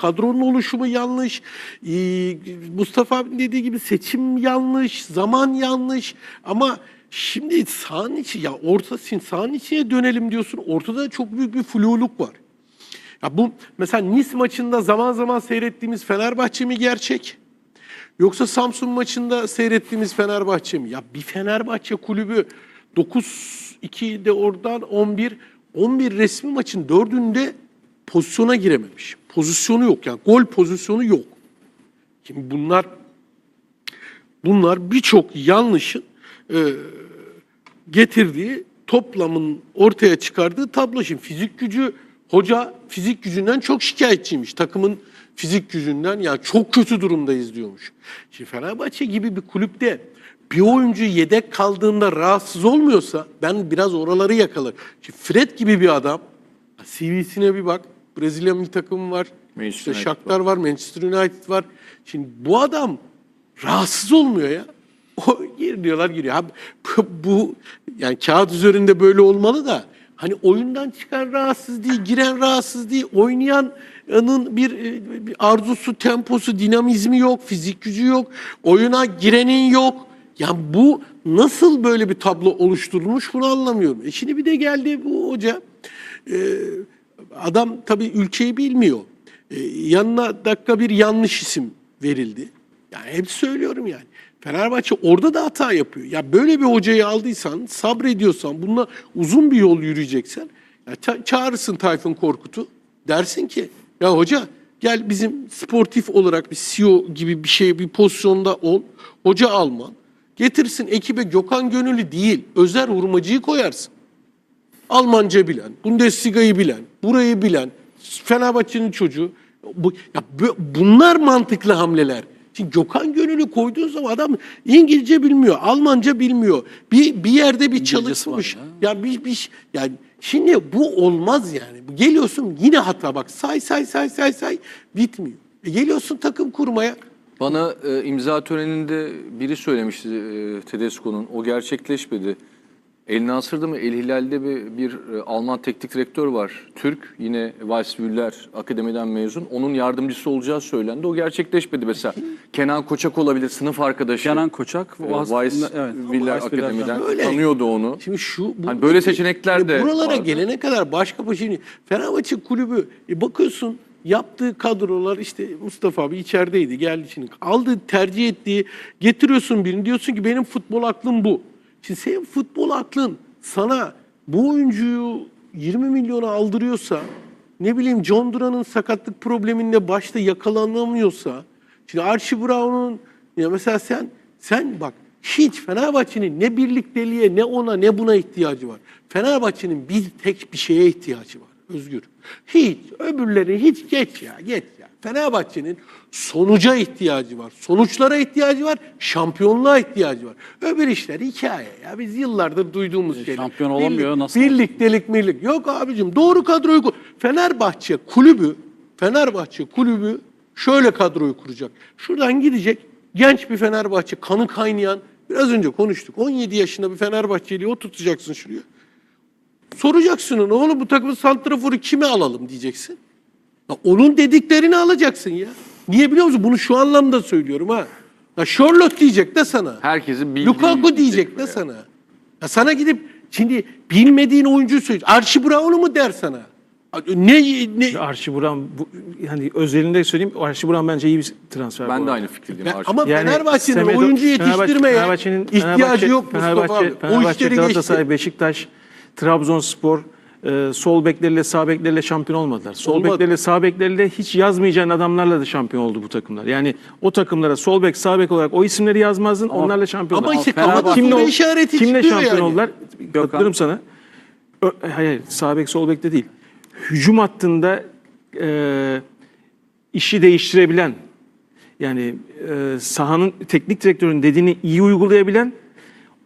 kadronun oluşumu yanlış. Ee, Mustafa abinin dediği gibi seçim yanlış, zaman yanlış. Ama şimdi sahanın içi ya orta sahanın içine dönelim diyorsun. Ortada çok büyük bir fluluk var. Ya bu mesela Nice maçında zaman zaman seyrettiğimiz Fenerbahçe mi gerçek? Yoksa Samsun maçında seyrettiğimiz Fenerbahçe mi? Ya bir Fenerbahçe kulübü 9-2 de oradan 11 11 resmi maçın dördünde pozisyona girememiş. Pozisyonu yok yani gol pozisyonu yok. Şimdi bunlar bunlar birçok yanlışın e, getirdiği toplamın ortaya çıkardığı tablo. Şimdi fizik gücü hoca fizik gücünden çok şikayetçiymiş. Takımın fizik gücünden ya çok kötü durumdayız diyormuş. Şimdi Fenerbahçe gibi bir kulüpte bir oyuncu yedek kaldığında rahatsız olmuyorsa ben biraz oraları yakalarım. Şimdi Fred gibi bir adam CV'sine bir bak. Brezilya milli takımı var. Manchester işte Shakhtar var, Manchester United var. Şimdi bu adam rahatsız olmuyor ya. O gir diyorlar giriyor. Ha, bu, bu yani kağıt üzerinde böyle olmalı da hani oyundan çıkan rahatsız değil, giren rahatsız değil, oynayanın bir, e, bir arzusu, temposu, dinamizmi yok, fizik gücü yok, oyuna girenin yok. Yani bu nasıl böyle bir tablo oluşturulmuş bunu anlamıyorum. E şimdi bir de geldi bu hoca. e, adam tabii ülkeyi bilmiyor. E, yanına dakika bir yanlış isim verildi. Yani hep söylüyorum yani. Fenerbahçe orada da hata yapıyor. Ya böyle bir hocayı aldıysan, sabrediyorsan, bununla uzun bir yol yürüyeceksen ya ça- çağırırsın Tayfun Korkut'u. Dersin ki ya hoca gel bizim sportif olarak bir CEO gibi bir şey bir pozisyonda ol. Hoca alman. Getirsin ekibe Gökhan Gönüllü değil, Özer Hurmacı'yı koyarsın. Almanca bilen, Bundesliga'yı bilen, burayı bilen, Fenerbahçe'nin çocuğu. Bu, ya bu- bunlar mantıklı hamleler. Şimdi Gökhan Gönül'ü koyduğun zaman adam İngilizce bilmiyor, Almanca bilmiyor. Bir bir yerde bir çalışmış. Ya bir, bir yani şimdi bu olmaz yani. Geliyorsun yine hata bak say say say say say bitmiyor. E geliyorsun takım kurmaya. Bana e, imza töreninde biri söylemişti e, Tedesco'nun. O gerçekleşmedi. El Nasır'da mı El Hilal'de bir, bir e, Alman teknik direktör var. Türk yine Weisswüller akademiden mezun. Onun yardımcısı olacağı söylendi. O gerçekleşmedi mesela. Kenan Koçak olabilir sınıf arkadaşı. Kenan Koçak, E, o aslında- evet. Akademiden Öyle. tanıyordu onu. Şimdi şu bu, Hani böyle seçenekler de E buralara vardı. gelene kadar başka bir şey. Fenerbahçe kulübü e bakıyorsun yaptığı kadrolar işte Mustafa abi içerideydi geldi şimdi aldı tercih ettiği getiriyorsun birini diyorsun ki benim futbol aklım bu. Şimdi senin futbol aklın sana bu oyuncuyu 20 milyona aldırıyorsa ne bileyim John Duran'ın sakatlık probleminde başta yakalanamıyorsa şimdi Archie Brown'un ya mesela sen sen bak hiç Fenerbahçe'nin ne birlikteliğe ne ona ne buna ihtiyacı var. Fenerbahçe'nin bir tek bir şeye ihtiyacı var. Özgür. Hiç öbürleri hiç geç ya geç. Fenerbahçe'nin sonuca ihtiyacı var. Sonuçlara ihtiyacı var. Şampiyonluğa ihtiyacı var. Öbür işler hikaye ya. Biz yıllardır duyduğumuz şeyler. şampiyon olamıyor, nasıl Birliktelik millik. Yok abicim doğru kadroyu kur. Fenerbahçe kulübü Fenerbahçe kulübü şöyle kadroyu kuracak. Şuradan gidecek genç bir Fenerbahçe kanı kaynayan biraz önce konuştuk. 17 yaşında bir Fenerbahçeli'yi oturtacaksın şuraya. Soracaksın onu oğlum bu takımın santraforu kime alalım diyeceksin. Ya onun dediklerini alacaksın ya. Niye biliyor musun? Bunu şu anlamda söylüyorum ha. Ya Charlotte diyecek de sana. Herkesin bildiği Lukaku diyecek de sana. Ya sana gidip şimdi bilmediğin oyuncuyu söyle. Archie Brown'u mu der sana? Ne ne Archie Brown, bu, yani özelinde söyleyeyim, Archie Brown bence iyi bir transfer. Ben de aynı fikirdeyim. Ben- Archie. ama Fenerbahçe'nin Semedo- oyuncu Fenerbahçe- yetiştirmeye Fenerbahçe'nin- ihtiyacı Fenerbahçe- yok Mustafa Fenerbahçe, abi. O Fenerbahçe, işleri Galatasaray, geçti. Beşiktaş, Trabzonspor, e, sol bekleriyle sağ bekleriyle şampiyon olmadılar. Sol Olmadı. bekleriyle sağ bekleriyle hiç yazmayacağın adamlarla da şampiyon oldu bu takımlar. Yani o takımlara sol bek sağ bek olarak o isimleri yazmazdın onlarla şampiyon ama işte kafada Kimle işareti Kimle çıkıyor şampiyon yani. oldular? Katılırım sana. Ö- hayır sağ bek sol bekte değil. Hücum hattında e, işi değiştirebilen yani e, sahanın teknik direktörün dediğini iyi uygulayabilen,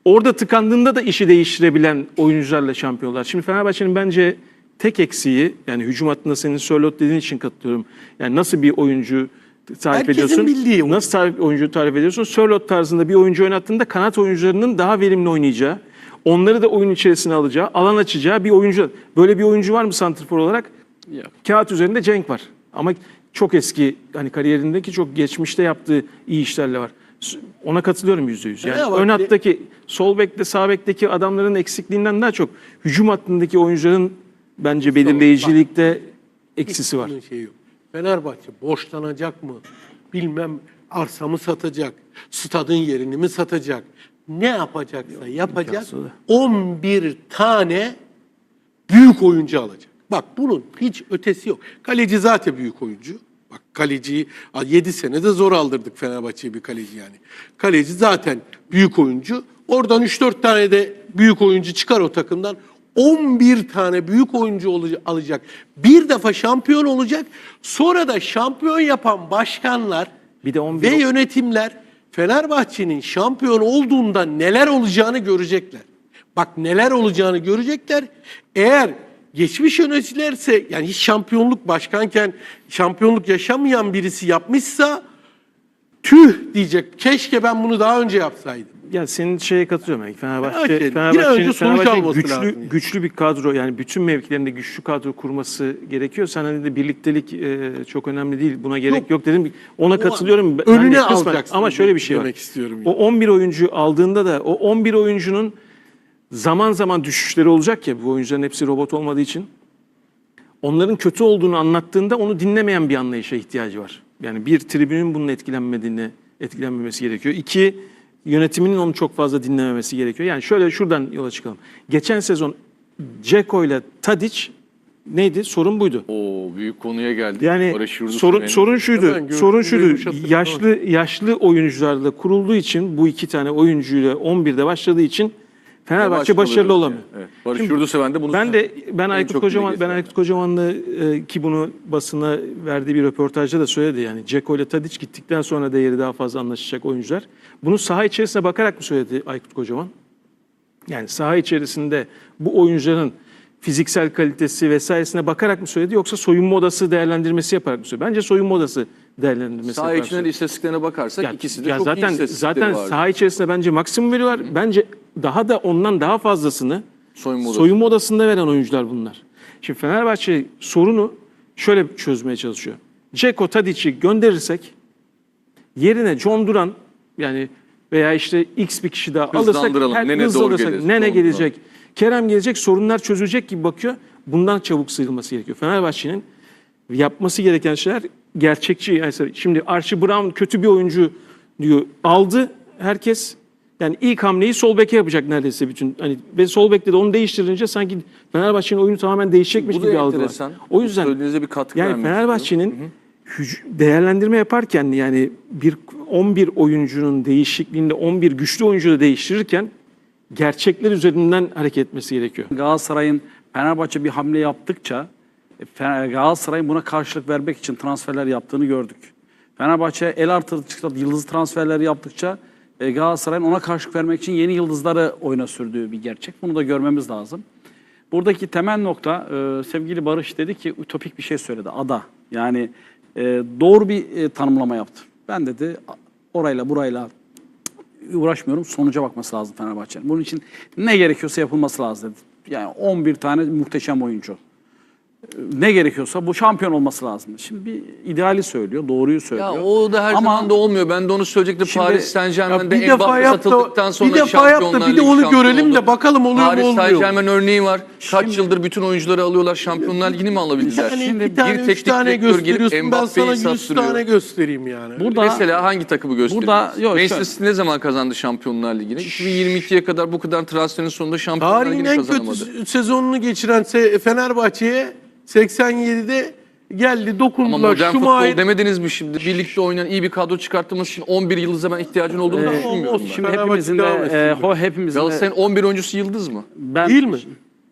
orada tıkandığında da işi değiştirebilen oyuncularla şampiyonlar. Şimdi Fenerbahçe'nin bence tek eksiği, yani hücum hattında senin Sörloth dediğin için katılıyorum. Yani nasıl bir oyuncu tarif Herkesin ediyorsun? bildiği. Nasıl tarif, oyuncu tarif ediyorsun? Sörloth tarzında bir oyuncu oynattığında kanat oyuncularının daha verimli oynayacağı, onları da oyun içerisine alacağı, alan açacağı bir oyuncu. Böyle bir oyuncu var mı santrfor olarak? Yok. Kağıt üzerinde Cenk var. Ama çok eski hani kariyerindeki çok geçmişte yaptığı iyi işlerle var. Ona katılıyorum yüzde yüz. Yani Ya bak ön hattaki sol bekte sağ bekteki adamların eksikliğinden daha çok hücum hattındaki oyuncuların bence belirleyicilikte eksisi var. Şeyi yok. Fenerbahçe borçlanacak mı? Bilmem arsamı satacak, stadın yerini mi satacak? Ne yapacaksa yapacak. imkansız da. 11 tane büyük oyuncu alacak. Bak bunun hiç ötesi yok. Kaleci zaten büyük oyuncu. Bak kaleciyi 7 senede zor aldırdık Fenerbahçe'ye bir kaleci yani. Kaleci zaten büyük oyuncu. Oradan 3-4 tane de büyük oyuncu çıkar o takımdan. 11 tane büyük oyuncu alacak. Bir defa şampiyon olacak. Sonra da şampiyon yapan başkanlar Bir de 11 ve yönetimler Fenerbahçe'nin şampiyon olduğunda neler olacağını görecekler. Bak neler olacağını görecekler. Eğer geçmiş yöneticilerse yani hiç şampiyonluk başkanken şampiyonluk yaşamayan birisi yapmışsa tüh diyecek. Keşke ben bunu daha önce yapsaydım. Ya senin şeye katılıyorum. Yani Fenerbahçe, Fenerbahçe- bir Fenerbahçe, Fenerbahçe güçlü, lazım yani. güçlü bir kadro yani bütün mevkilerinde güçlü kadro kurması gerekiyor. Sen hani de birliktelik e, çok önemli değil buna gerek yok, Yok. dedim. Ona katılıyorum. Ben önüne de kısmen- alacaksın Ama şöyle bir şey var. demek istiyorum O 11 oyuncu aldığında da o 11 oyuncunun zaman zaman düşüşleri olacak ya bu oyuncuların hepsi robot olmadığı için. Onların kötü olduğunu anlattığında onu dinlemeyen bir anlayışa ihtiyacı var. Yani bir tribünün bunun etkilenmediğini, etkilenmemesi gerekiyor. İki, yönetiminin onu çok fazla dinlememesi gerekiyor. Yani şöyle şuradan yola çıkalım. Geçen sezon Ceko ile Tadic neydi? Sorun buydu. O büyük konuya geldik. Yani Barış Yurduseven. sorun sorun şuydu. Hemen sorun şuydu. Yaşlı yaşlı oyuncularla kurulduğu için bu iki tane oyuncuyla 11'de başladığı için Fenerbahçe başarılı olamıyor. Evet. Barış Şimdi Yurduseven de bunu Ben de ben en Aykut Kocaman ben. Aykut Kocaman'la e, ki bunu basına verdiği bir röportajda da söyledi yani Ceko ile Tadic gittikten sonra değeri daha fazla anlaşacak oyuncular. Bunu saha içerisine bakarak mı söyledi Aykut Kocaman? Yani saha içerisinde bu oyuncuların fiziksel kalitesi vesairesine bakarak mı söyledi yoksa soyunma odası değerlendirmesi yaparak mı söyledi? Bence soyunma odası değerlendirmesi Saha yaparak içinden istatistiklerine bakarsak Ya- ikisi de ya çok zaten iyi istatistikleri zaten var. saha içerisinde bence maksimum veri var. Bence daha da ondan daha fazlasını Soyunma odası. soyunma odasında veren oyuncular bunlar. Şimdi Fenerbahçe sorunu şöyle çözmeye çalışıyor. Ceko Tadic'i gönderirsek yerine John Duran yani veya işte X bir kişi daha alırsak, her- Nene hızlı doğru alırsak, gelir. Nene Doğru, gelecek, Kerem gelecek, sorunlar çözülecek gibi bakıyor. Bundan çabuk sıyrılması gerekiyor. Fenerbahçe'nin yapması gereken şeyler gerçekçi. Yani şimdi Archie Brown kötü bir oyuncu diyor aldı herkes. Yani ilk hamleyi sol beke yapacak neredeyse bütün. Hani ve sol bekte de onu değiştirince sanki Fenerbahçe'nin oyunu tamamen değişecekmiş Bu da gibi algı var. enteresan. O yüzden Söylediğinize bir katkı yani vermek Fenerbahçe'nin değerlendirme yaparken yani bir 11 oyuncunun değişikliğinde 11 güçlü oyuncuyu da değiştirirken gerçekler üzerinden hareket etmesi gerekiyor. Galatasaray'ın Fenerbahçe bir hamle yaptıkça e, Fener- Galatasaray'ın buna karşılık vermek için transferler yaptığını gördük. Fenerbahçe el artırdıkça, yıldız transferleri yaptıkça e, Galatasaray'ın ona karşılık vermek için yeni yıldızları oyuna sürdüğü bir gerçek. Bunu da görmemiz lazım. Buradaki temel nokta e, sevgili Barış dedi ki ütopik bir şey söyledi. Ada. Yani e, doğru bir e, tanımlama yaptı. Ben dedi orayla burayla uğraşmıyorum. Sonuca bakması lazım Fenerbahçe'nin. Bunun için ne gerekiyorsa yapılması lazım dedi. Yani 11 tane muhteşem oyuncu. Ne gerekiyorsa bu şampiyon olması lazım. Şimdi bir ideali söylüyor, doğruyu söylüyor. Ya o da her Ama zaman da olmuyor. Ben de onu söyleyecektim. Şimdi- Paris Saint Germain'de bir defa Mbappe satıldıktan sonra bir defa yap da bir de onu görelim de oldu. bakalım oluyor mu, Paris olmuyor Saint mu? Germain örneği var. Kaç yıldır bütün oyuncuları alıyorlar. Şampiyonlar Ligi'ni mi alabildiler? Yani Şimdi bir tane, bir teknik tane gösteriyorsun. Ben sana yüz sattırıyor. tane göstereyim yani. Burada Mesela hangi takımı gösteriyoruz? Burada- yok, Manchester. City ne zaman kazandı Şampiyonlar Ligi'ni? 2022'ye kadar bu kadar transferin sonunda Şampiyonlar Tarihin Ligi'ni en kazanamadı. kötü sezonunu geçiren Se- Fenerbahçe'ye 87'de geldi Ama dokundular. modern futbol Şumayr demediniz mi şimdi? Birlikte oynayan iyi bir kadro çıkarttığımız için 11 yıldıza ben ihtiyacın olduğunu Ee, düşünmüyorum ben. Şimdi hepimizin de, e, o hepimizin de, Galatasaray'ın 11 oyuncusu yıldız mı? ben, değil mi?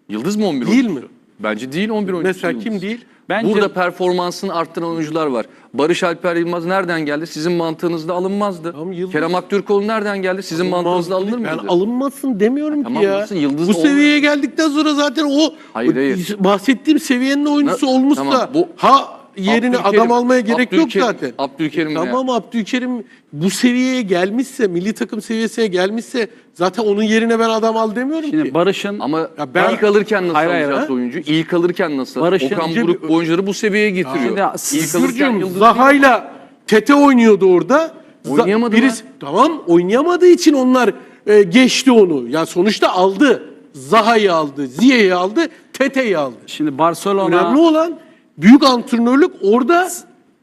Yıldız mı 11 Değil oyuncusu? mi? Bence değil 11 oyuncusu Mesela kim değil? Bence- Burada performansını arttıran oyuncular var. Barış Alper Yılmaz nereden geldi? Sizin mantığınızda alınmazdı. Tamam, yıldız. Kerem Aktürkoğlu nereden geldi? Sizin mantığınızda alınır mıydı? Ben alınmasın demiyorum tamam, ki ya. alınmasın, yıldız bu seviyeye geldikten sonra zaten o Hayır, o hayır. bahsettiğim seviyenin oyuncusu Na- olmuşsa tamam, bu- ha yerine adam almaya gerek yok Abdülkerim- zaten. Abdülkerim Tamam Abdülkerim bu seviyeye gelmişse, milli takım seviyesine gelmişse zaten onun yerine ben adam al demiyorum Şimdi ki. Barış'ın Ama Ya ben- ilk alırken nasıl Hayır, hayır, alacağız ha? oyuncu? İlk alırken nasıl? Barış'ın- Okan Şimdi- Buruk oyuncuları bu seviyeye getiriyor. Şimdi ilk alırken Yıldız Zaha'yla Tete oynuyordu orada. Za- Oynayamadı birisi- Tamam oynayamadığı için onlar e, geçti onu. Ya sonuçta aldı. Zaha'yı aldı, Ziye'yi aldı, Tete'yi aldı. şimdi Barcelona Önemli olan büyük antrenörlük orada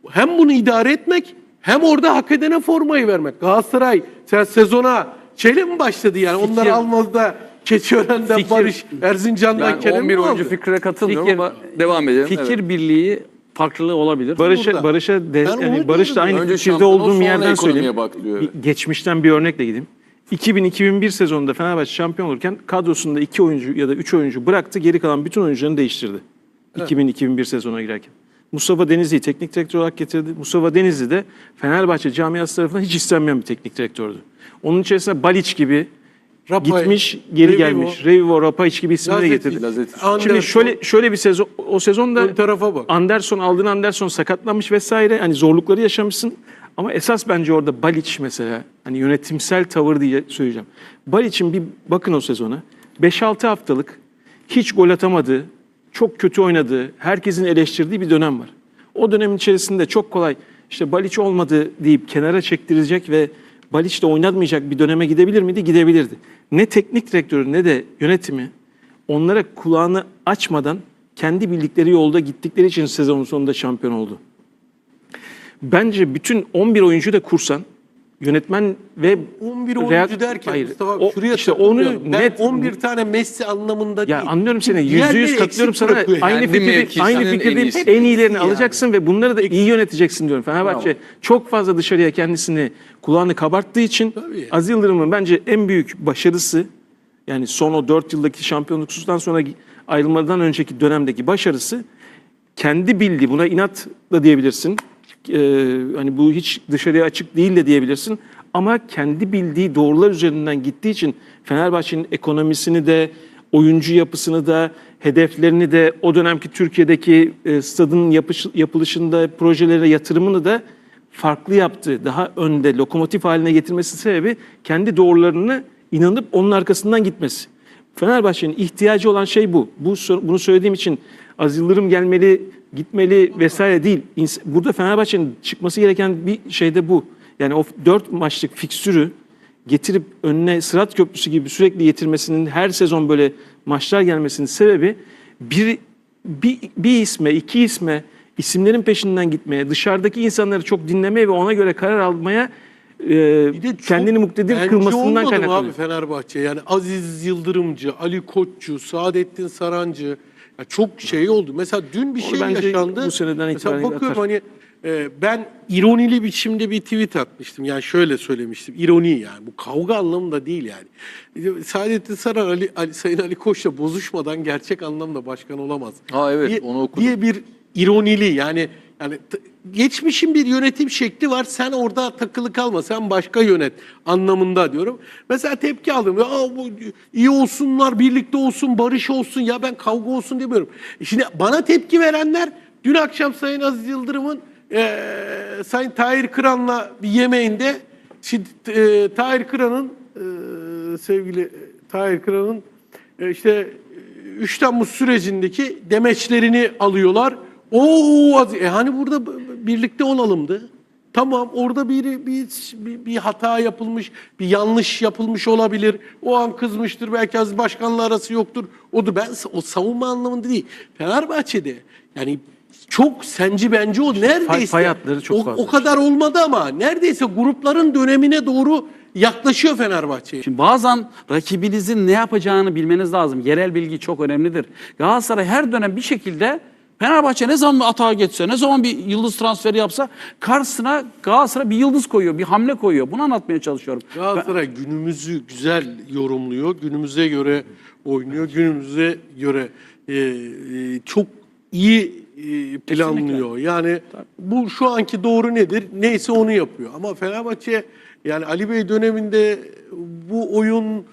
hem bunu idare etmek hem orada hak edene formayı vermek. Galatasaray sen sezona şeyle mi başladı yani? Onları almadı da Keçiören'den Fikir- Barış, Erzincan'dan Ben Kerem 11 mi oyuncu fikrine katılmıyorum Fikir- ama devam edelim. fikir Evet. birliği farklılığı olabilir. Barış'a. Barış'a de, yani Barış'la diyorum. aynı fikirde olduğum yerden söyleyeyim. bak diyor. Bir- Geçmişten bir örnekle gideyim. 2000-2001 sezonunda Fenerbahçe şampiyon olurken kadrosunda iki oyuncu ya da üç oyuncu bıraktı. Geri kalan bütün oyuncularını değiştirdi. 2000-2001 sezona girerken. Mustafa Denizli'yi teknik direktör olarak getirdi. Mustafa Denizli de Fenerbahçe camiası tarafından hiç istenmeyen bir teknik direktördü. Onun içerisinde Baliç gibi Rapay, gitmiş, geri Revivo, gelmiş. Revivo, Rapayiç gibi isimleri getirdi. Anderson. Şimdi şöyle şöyle bir sezon o sezonda tarafa bak. Anderson aldığın Anderson sakatlanmış vesaire hani zorlukları yaşamışsın. Ama esas bence orada Balic mesela hani yönetimsel tavır diye söyleyeceğim. Balic'in bir bakın o sezona 5-6 haftalık hiç gol atamadığı, çok kötü oynadığı, herkesin eleştirdiği bir dönem var. O dönemin içerisinde çok kolay işte Balic olmadı deyip kenara çektirecek ve Balic de oynatmayacak bir döneme gidebilir miydi? Gidebilirdi. Ne teknik direktörü ne de yönetimi onlara kulağını açmadan kendi bildikleri yolda gittikleri için sezonun sonunda şampiyon oldu. Bence bütün 11 oyuncu da kursan yönetmen ve 11 Real- oyuncu derken Hayır, Mustafa o- şuraya işte onu ben net 11 tane Messi anlamında değil. ya anlıyorum seni. Yüzde yüz diğerleri katılıyorum eksik sana. bırakıyor yani. Aynı Kendi fikirde, mevkisinin aynı en fikirdeyim. iyisi. En iyilerini Yani. alacaksın ve bunları da iyi yöneteceksin diyorum. Fenerbahçe çok fazla dışarıya kendisini kulağını kabarttığı için Tabii. Aziz Yıldırım'ın bence en büyük başarısı yani son o 4 yıldaki şampiyonluksuzdan sonra ayrılmadan önceki dönemdeki başarısı kendi bildiği buna inat da diyebilirsin. Ee, hani bu hiç dışarıya açık değil de diyebilirsin. Ama kendi bildiği doğrular üzerinden gittiği için Fenerbahçe'nin ekonomisini de oyuncu yapısını da hedeflerini de o dönemki Türkiye'deki e, stadın yapış, yapılışında projelere yatırımını da farklı yaptı. Daha önde lokomotif haline getirmesi sebebi kendi doğrularını inanıp onun arkasından gitmesi. Fenerbahçe'nin ihtiyacı olan şey bu. bu bunu söylediğim için Aziz Yıldırım gelmeli, gitmeli vesaire değil. Burada Fenerbahçe'nin çıkması gereken bir şey de bu. Yani o dört maçlık fikstürü getirip önüne Sırat Köprüsü gibi sürekli getirmesinin her sezon böyle maçlar gelmesinin sebebi bir, bir, bir isme, iki isme, isimlerin peşinden gitmeye, dışarıdaki insanları çok dinlemeye ve ona göre karar almaya e, Bir de kendini muktedir kılmasından kaynaklanıyor. abi Fenerbahçe. Yani Aziz Yıldırımcı, Ali Koççu, Saadettin Sarancı ya çok şey oldu. Mesela dün bir şey bence yaşandı. bu seneden Mesela itibaren bakıyorum atar. hani e, ben ironili biçimde bir tweet atmıştım. Yani şöyle söylemiştim. İroni yani. Bu kavga anlamında değil yani. Saadettin Saran Ali, Ali Sayın Ali Koç'la bozuşmadan gerçek anlamda başkan olamaz. Ha, evet, diye, onu okudum. Diye bir ironili yani yani geçmişin bir yönetim şekli var. Sen orada takılı kalma. Sen başka yönet anlamında diyorum. Mesela tepki aldım. Ya bu iyi olsunlar, birlikte olsun, barış olsun. Ya ben kavga olsun demiyorum. Şimdi bana tepki verenler dün akşam Sayın Aziz Yıldırım'ın eee Sayın Tahir Kıran'la bir yemeğinde şimdi eee Tahir Kıran'ın eee, sevgili Tahir Kıran'ın e, işte e, 3 Temmuz sürecindeki demeçlerini alıyorlar. Oo az- e hani burada birlikte olalımdı. Tamam orada bir, bir, bir, bir hata yapılmış, bir yanlış yapılmış olabilir. O an kızmıştır, belki Aziz Başkan'la arası yoktur. Odur. Ben sa- o savunma anlamında değil. Fenerbahçe'de yani çok senci bence o neredeyse pay çok o, o kadar olmadı ama neredeyse grupların dönemine doğru yaklaşıyor Fenerbahçe. Şimdi bazen rakibinizin ne yapacağını bilmeniz lazım. Yerel bilgi çok önemlidir. Galatasaray her dönem bir şekilde Fenerbahçe ne zaman bir atağa geçse, ne zaman bir yıldız transferi yapsa karşısına Galatasaray bir yıldız koyuyor, bir hamle koyuyor. Bunu anlatmaya çalışıyorum. Galatasaray günümüzü güzel yorumluyor, günümüze göre oynuyor, günümüze göre e, e, çok iyi e, planlıyor. Yani bu şu anki doğru nedir? Neyse onu yapıyor. Ama Fenerbahçe yani Ali Bey döneminde bu oyunun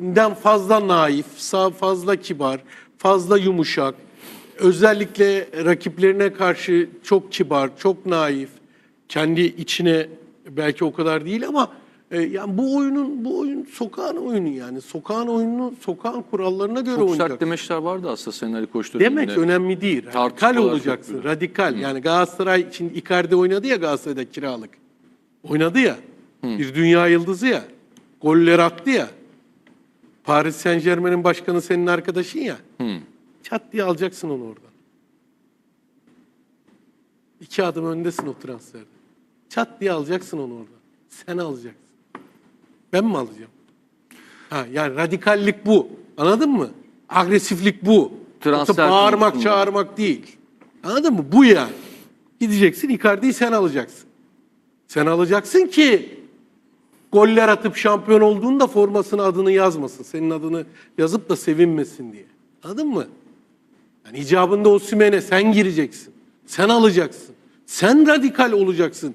gerektireceğinden fazla naif, fazla kibar, fazla yumuşak, özellikle rakiplerine karşı çok kibar, çok naif, kendi içine belki o kadar değil ama e, yani bu oyunun bu oyun sokağın oyunu yani sokağın oyununu sokağın kurallarına göre Çok oynayacak. sert demeçler vardı aslında Sayın Ali Koç Demek döneminde. önemli değil. Radikal olacaksın. çok Radikal. Yani Galatasaray şimdi Icardi oynadı ya Galatasaray'da kiralık. Oynadı ya. Bir dünya yıldızı ya. Goller attı ya. Paris Saint Germain'in başkanı senin arkadaşın ya. Çat diye alacaksın onu oradan. İki adım öndesin o transferde. Çat diye alacaksın onu oradan. Sen alacaksın. Ben mi alacağım? Ha, yani radikallik bu. Anladın mı? Agresiflik bu. Transfer Yoksa bağırmak, konusunda. çağırmak değil. Anladın mı? Bu yani. Gideceksin Icardi'yi sen alacaksın. Sen alacaksın ki goller atıp şampiyon olduğunda formasına adını yazmasın. Senin adını yazıp da sevinmesin diye. Anladın mı? Yani icabında o Sümen'e sen gireceksin. Sen alacaksın. Sen radikal olacaksın.